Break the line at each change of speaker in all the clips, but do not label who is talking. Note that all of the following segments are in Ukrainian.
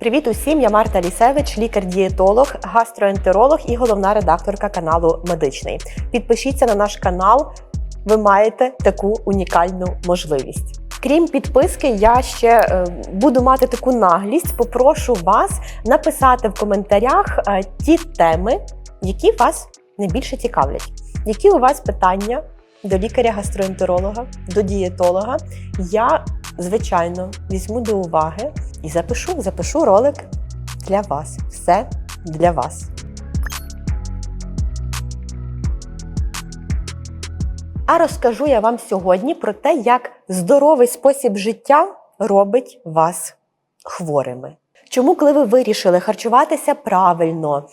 Привіт усім! Я Марта Лісевич, лікар-дієтолог, гастроентеролог і головна редакторка каналу Медичний. Підпишіться на наш канал, ви маєте таку унікальну можливість. Крім підписки, я ще е, буду мати таку наглість. Попрошу вас написати в коментарях е, ті теми, які вас найбільше цікавлять. Які у вас питання до лікаря-гастроентеролога, до дієтолога? Я звичайно візьму до уваги і запишу, запишу ролик для вас. Все для вас. А розкажу я вам сьогодні про те, як здоровий спосіб життя робить вас хворими. Чому, коли ви вирішили харчуватися правильно,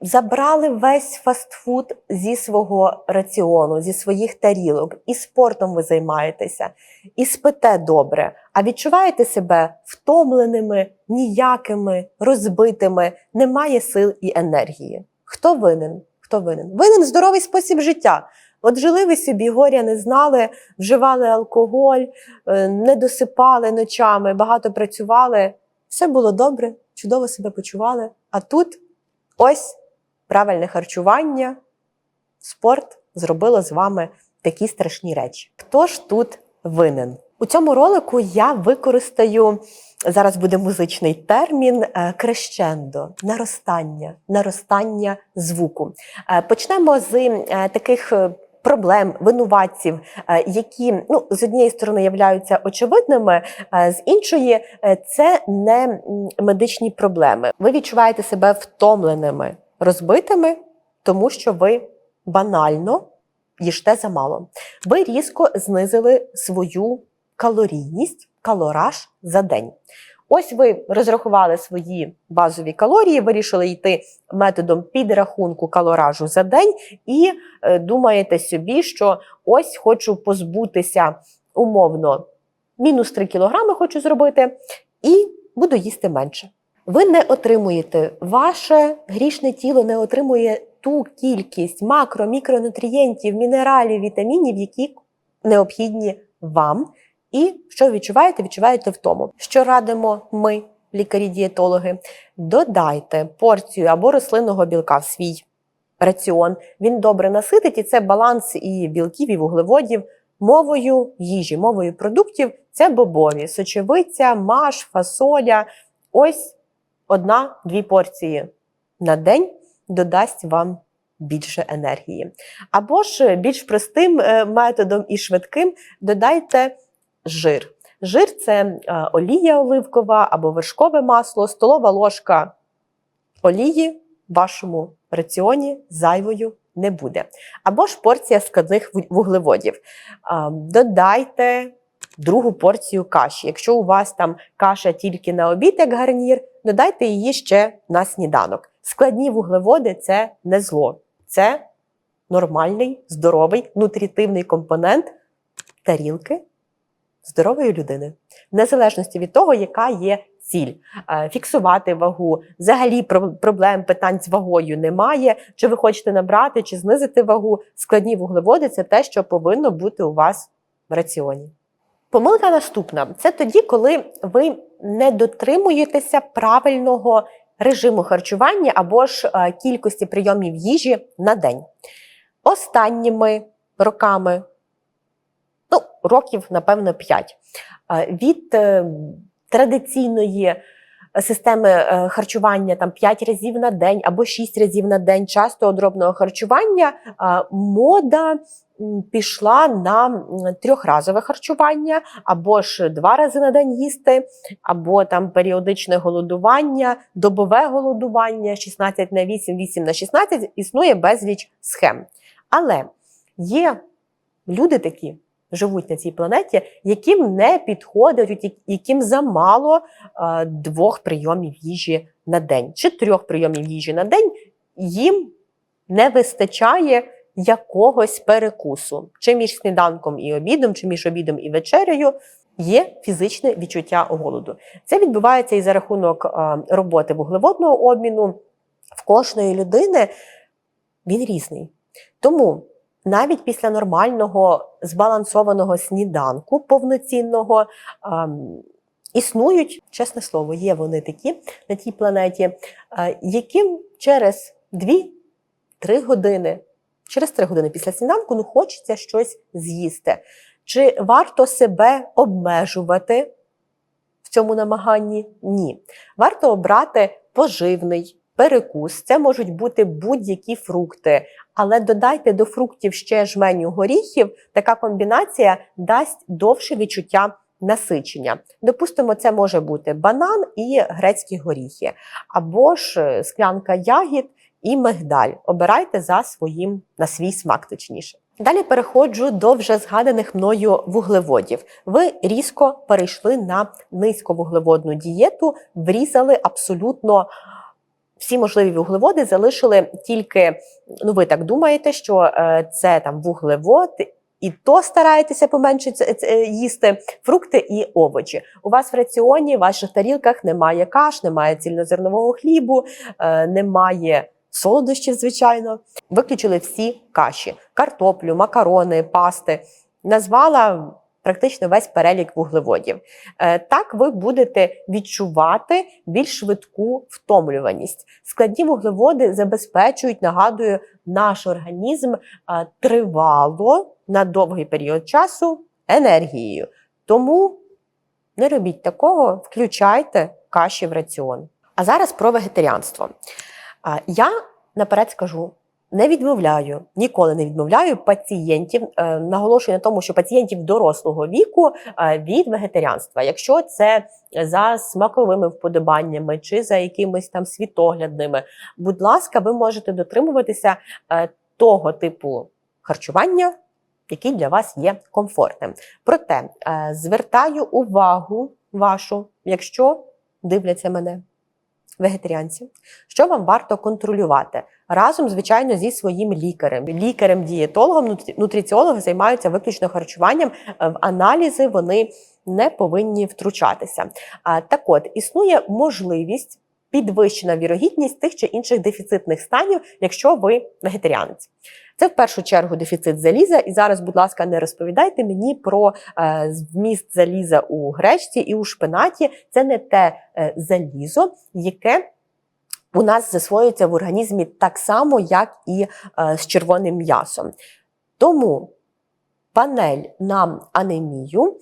забрали весь фастфуд зі свого раціону, зі своїх тарілок, і спортом ви займаєтеся, і спите добре, а відчуваєте себе втомленими, ніякими, розбитими, немає сил і енергії. Хто винен? Хто винен? Винен здоровий спосіб життя. От жили ви собі, горя не знали, вживали алкоголь, е, не досипали ночами, багато працювали. Все було добре, чудово себе почували. А тут ось правильне харчування, спорт зробило з вами такі страшні речі. Хто ж тут винен? У цьому ролику я використаю зараз буде музичний термін е, крещендо, наростання, наростання звуку. Е, Почнемо з е, таких. Проблем винуватців, е, які ну з однієї сторони являються очевидними, е, з іншої е, це не медичні проблеми. Ви відчуваєте себе втомленими, розбитими, тому що ви банально їжте замало. Ви різко знизили свою калорійність, калораж за день. Ось ви розрахували свої базові калорії, вирішили йти методом підрахунку калоражу за день, і е, думаєте собі, що ось хочу позбутися умовно мінус 3 кілограми хочу зробити, і буду їсти менше. Ви не отримуєте, ваше грішне тіло не отримує ту кількість макро, мікронутрієнтів, мінералів, вітамінів, які необхідні вам. І що відчуваєте? Відчуваєте втому. Що радимо ми, лікарі-дієтологи? Додайте порцію або рослинного білка в свій раціон. Він добре наситить, і це баланс і білків, і вуглеводів. Мовою їжі, мовою продуктів це бобові, сочевиця, маш, фасоля. Ось одна-дві порції на день додасть вам більше енергії. Або ж більш простим е, методом і швидким додайте жир. Жир це е, олія оливкова або вершкове масло, столова ложка олії в вашому раціоні зайвою не буде. Або ж порція складних вуглеводів. Додайте другу порцію каші. Якщо у вас там каша тільки на обід, як гарнір, додайте її ще на сніданок. Складні вуглеводи це не зло, це нормальний, здоровий, нутрітивний компонент тарілки здорової людини, в незалежності від того, яка є ціль. Е, Фіксувати вагу, взагалі проблем питань з вагою немає. Чи ви хочете набрати, чи знизити вагу, складні вуглеводи це те, що повинно бути у вас в раціоні. Помилка наступна: це тоді, коли ви не дотримуєтеся правильного режиму харчування або ж е, кількості прийомів їжі на день. Останніми роками років, напевно, 5. Від е, традиційної системи е, харчування там 5 разів на день або 6 разів на день часто одробного харчування е, мода пішла на трьохразове харчування, або ж два рази на день їсти, або там періодичне голодування, добове голодування 16 на 8, 8 на 16, існує безліч схем. Але є люди такі, живуть на цій планеті, яким не підходить, яким замало е, двох прийомів їжі на день чи трьох прийомів їжі на день, їм не вистачає якогось перекусу. Чи між сніданком і обідом, чи між обідом і вечерею є фізичне відчуття голоду. Це відбувається і за рахунок е, роботи вуглеводного обміну. В кожної людини він різний. Тому навіть після нормального збалансованого сніданку, повноцінного, ем, Існують, чесне слово, є вони такі на тій планеті, е, яким через 2-3 години, через 3 години після сніданку ну, хочеться щось з'їсти. Чи варто себе обмежувати в цьому намаганні? Ні. Варто обрати поживний перекус. Це можуть бути будь-які фрукти, але додайте до фруктів ще жменю горіхів. Така комбінація дасть довше відчуття насичення. Допустимо, це може бути банан і грецькі горіхи, або ж е, склянка ягід і мигдаль. Обирайте за своїм на свій смак, точніше. Далі переходжу до вже згаданих мною вуглеводів. Ви різко перейшли на низьковуглеводну дієту, врізали абсолютно всі можливі вуглеводи, залишили тільки, ну ви так думаєте, що е, це там вуглевод. І то стараєтеся поменше це- їсти фрукти і овочі. У вас в раціоні, в ваших тарілках немає каш, немає цільнозернового хлібу, е, немає солодощів, звичайно. Виключили всі каші: картоплю, макарони, пасти. Назвала практично весь перелік вуглеводів. Е, Так ви будете відчувати більш швидку втомлюваність. Складні вуглеводи забезпечують, нагадую, наш організм е, тривало на довгий період часу енергією. Тому не робіть такого, включайте каші в раціон. А зараз про вегетаріанство. Я наперед скажу. Не відмовляю, ніколи не відмовляю пацієнтів. е, Наголошую на тому, що пацієнтів дорослого віку е, від вегетаріанства, якщо це за смаковими вподобаннями чи за якимись там світоглядними, будь ласка, ви можете дотримуватися е, того типу харчування, який для вас є комфортним. Проте звертаю увагу вашу, якщо дивляться мене, вегетаріанці, що вам варто контролювати разом, звичайно, зі своїм лікарем. Лікарем-дієтологом, нутриціологи займаються виключно харчуванням. е, В аналізи вони не повинні втручатися. А, Так от, існує можливість. Підвищена вірогідність тих чи інших дефіцитних станів, якщо ви вегетаріанець. Це в першу чергу дефіцит заліза. І зараз, будь ласка, не розповідайте мені про е, заліза у гречці і у шпинаті. Це не те е, залізо, яке у нас засвоюється в організмі так само, як і е, з червоним м'ясом. Тому панель на анемію,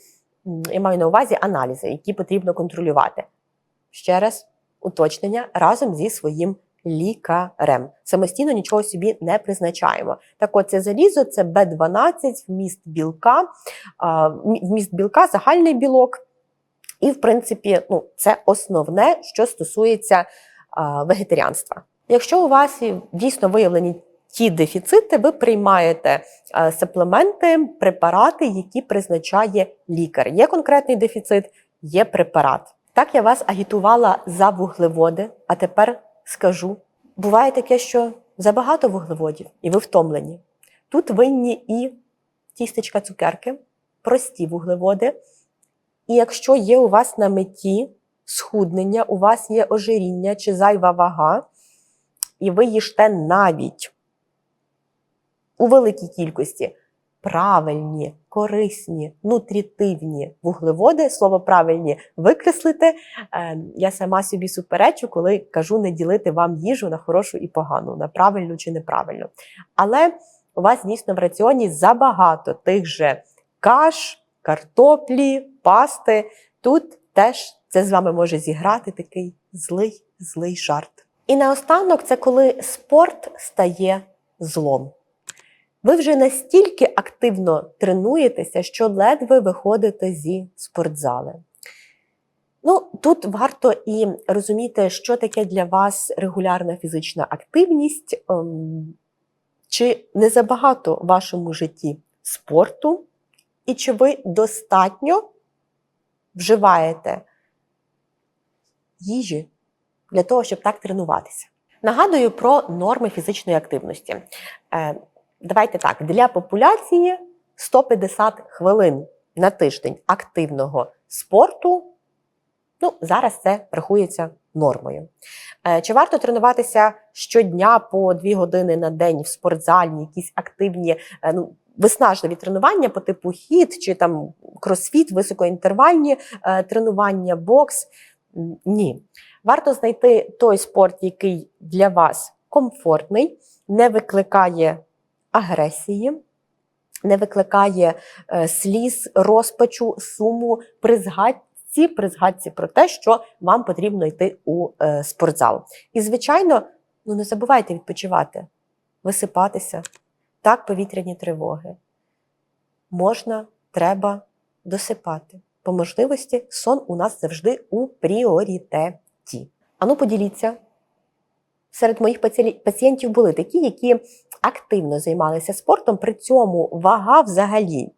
я маю на увазі аналізи, які потрібно контролювати. Ще раз уточнення разом зі своїм лікарем. Самостійно нічого собі не призначаємо. Так от це залізо, це Б12, вміст білка, вміст білка, загальний білок. І, в принципі, ну, це основне, що стосується вегетаріанства. Якщо у вас дійсно виявлені ті дефіцити, ви приймаєте а, саплементи, препарати, які призначає лікар. Є конкретний дефіцит, є препарат. Так я вас агітувала за вуглеводи, а тепер скажу: буває таке, що забагато вуглеводів, і ви втомлені. Тут винні і тістечка цукерки, прості вуглеводи. І якщо є у вас на меті схуднення, у вас є ожиріння чи зайва вага, і ви їжте навіть у великій кількості правильні, корисні, нутрітивні вуглеводи, слово правильні викреслити. Е, Я сама собі суперечу, коли кажу не ділити вам їжу на хорошу і погану, на правильну чи неправильну. Але у вас дійсно в раціоні забагато тих же каш, картоплі, пасти. Тут теж це з вами може зіграти такий злий, злий жарт. І наостанок це коли спорт стає злом. Ви вже настільки активно тренуєтеся, що ледве виходите зі спортзали. Ну, тут варто і розуміти, що таке для вас регулярна фізична активність, ем, чи не забагато в вашому житті спорту, і чи ви достатньо вживаєте їжі для того, щоб так тренуватися. Нагадую про норми фізичної активності. Е, Давайте так, для популяції 150 хвилин на тиждень активного спорту. Ну, зараз це рахується нормою. Е, Чи варто тренуватися щодня по 2 години на день в спортзалі, якісь активні, е, ну, виснажливі тренування по типу хіт чи там кросфіт, високоінтервальні тренування, бокс. Ні. Варто знайти той спорт, який для вас комфортний, не викликає агресії, не викликає е, сліз, розпачу, суму при згадці, при згадці про те, що вам потрібно йти у е, спортзал. І, звичайно, ну не забувайте відпочивати, висипатися. Так, повітряні тривоги. Можна, треба досипати. По можливості, сон у нас завжди у пріоритеті. Ану, поділіться. Серед моїх пацієнтів були такі, які активно займалися спортом, при цьому вага взагалі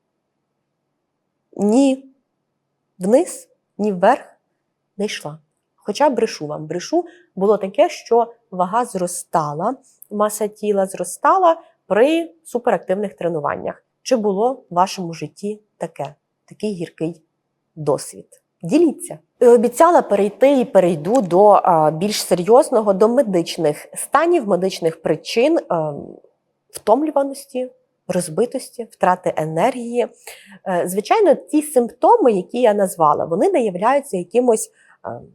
ні вниз, ні вверх не йшла. Хоча брешу вам, брешу було таке, що вага зростала, маса тіла зростала при суперактивних тренуваннях. Чи було в вашому житті таке, такий гіркий досвід? Діліться. І Обіцяла перейти і перейду до більш серйозного, до медичних станів, медичних причин втомлюваності, розбитості, втрати енергії. Е, Звичайно, ті симптоми, які я назвала, вони не являються якимось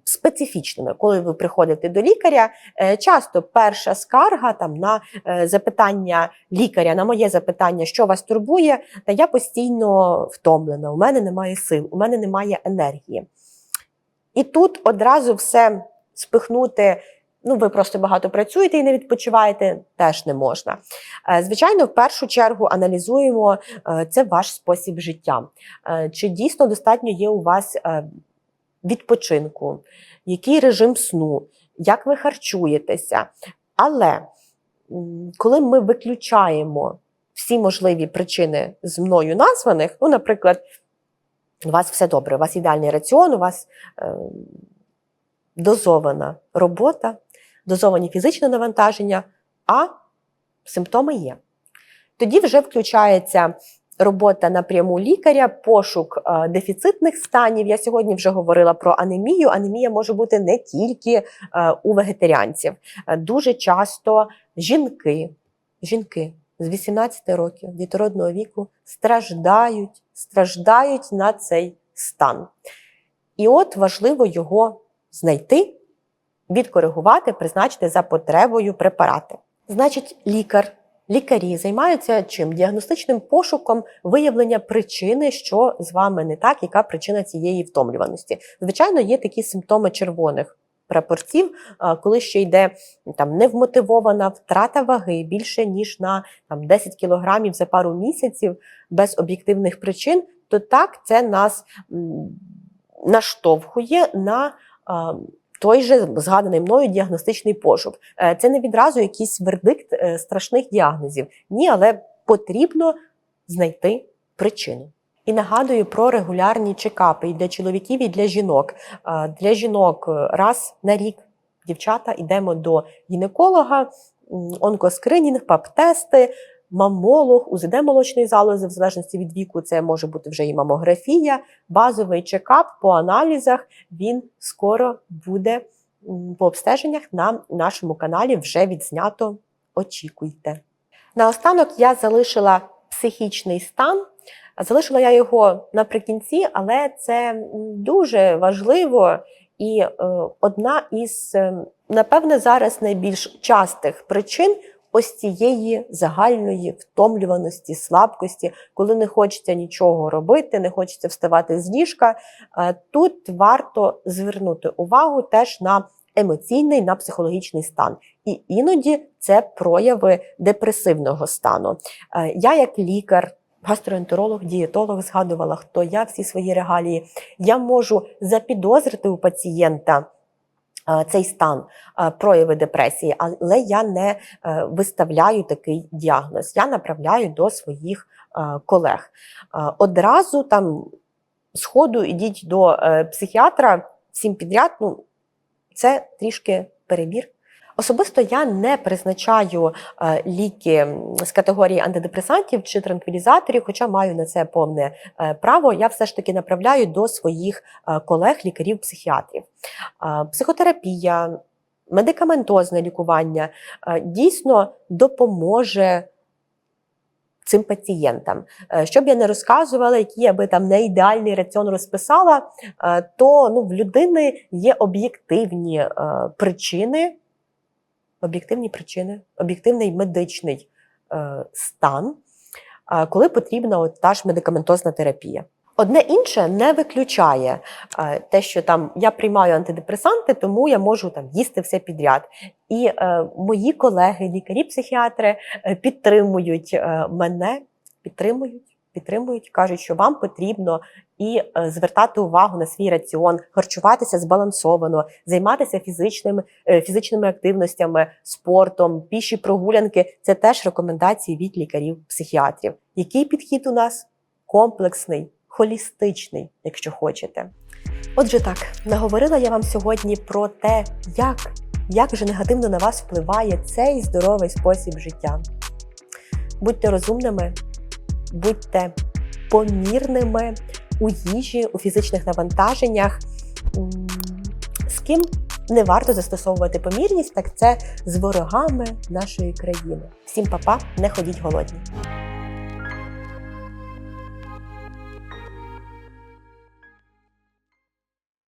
специфічними. Коли ви приходите до лікаря, е, часто перша скарга там на е, запитання лікаря, на моє запитання, що вас турбує, та я постійно втомлена, у мене немає сил, у мене немає енергії. І тут одразу все спихнути. Ну, ви просто багато працюєте і не відпочиваєте, теж не можна. Е, Звичайно, в першу чергу аналізуємо е, це ваш спосіб життя. Е, Чи дійсно достатньо є у вас е, відпочинку, який режим сну, як ви харчуєтеся. Але коли ми виключаємо всі можливі причини з мною названих, ну, наприклад, у вас все добре, у вас ідеальний раціон, у вас е, дозована робота, дозовані фізичне навантаження, а симптоми є. Тоді вже включається робота напряму лікаря, пошук е, дефіцитних станів. Я сьогодні вже говорила про анемію. Анемія може бути не тільки е, у вегетаріанців. Е, Дуже часто жінки, жінки з 18 років дітородного віку страждають, страждають на цей стан. І от важливо його знайти, відкоригувати, призначити за потребою препарати. Значить, лікар, лікарі займаються чим? Діагностичним пошуком виявлення причини, що з вами не так, яка причина цієї втомлюваності. Звичайно, є такі симптоми червоних прапорців, коли ще йде там невмотивована втрата ваги більше ніж на там 10 кілограмів за пару місяців без об'єктивних причин, то так це нас наштовхує на той же згаданий мною діагностичний пошук. Е, Це не відразу якийсь вердикт е, страшних діагнозів. Ні, але потрібно знайти причину. І нагадую про регулярні чекапи і для чоловіків, і для жінок. Е, Для жінок раз на рік дівчата йдемо до гінеколога, онкоскринінг, пап-тести, мамолог, УЗД молочної залози, в залежності від віку, це може бути вже і мамографія, базовий чекап по аналізах. Він скоро буде по обстеженнях на нашому каналі вже відзнято. Очікуйте. Наостанок я залишила психічний стан. Залишила я його наприкінці, але це дуже важливо і е, одна із, е, напевне, зараз найбільш частих причин ось цієї загальної втомлюваності, слабкості, коли не хочеться нічого робити, не хочеться вставати з ліжка. Е, Тут варто звернути увагу теж на емоційний, на психологічний стан. І іноді це прояви депресивного стану. Е, Я, як лікар, гастроентеролог, дієтолог, згадувала, хто я, всі свої регалії, я можу запідозрити у пацієнта. Е, Цей стан е, прояви депресії, але я не е, виставляю такий діагноз. Я направляю до своїх колег. Одразу там сходу ідіть до психіатра всім підряд. Ну, це трішки перебір. Особисто я не призначаю е, ліки з категорії антидепресантів чи транквілізаторів, хоча маю на це повне е, право. Я все ж таки направляю до своїх е, колег, лікарів-психіатрів. Е, психотерапія, медикаментозне лікування дійсно допоможе цим пацієнтам. Щоб я не розказувала, який я би там не ідеальний раціон розписала, то ну, в людини є об'єктивні причини, об'єктивні причини, об'єктивний медичний е, стан, е, коли потрібна от та ж медикаментозна терапія. Одне інше не виключає е, те, що там я приймаю антидепресанти, тому я можу там їсти все підряд. І е, мої колеги, лікарі-психіатри, підтримують мене, підтримують, підтримують, кажуть, що вам потрібно і е, звертати увагу на свій раціон, харчуватися збалансовано, займатися фізичними, е, фізичними активностями, спортом, піші прогулянки. Це теж рекомендації від лікарів-психіатрів. Який підхід у нас? Комплексний, холістичний, якщо хочете. Отже, так, наговорила я вам сьогодні про те, як, як же негативно на вас впливає цей здоровий спосіб життя. Будьте розумними, будьте помірними у їжі, у фізичних навантаженнях. З ким не варто застосовувати помірність, так це з ворогами нашої країни. Всім па-па, не ходіть голодні.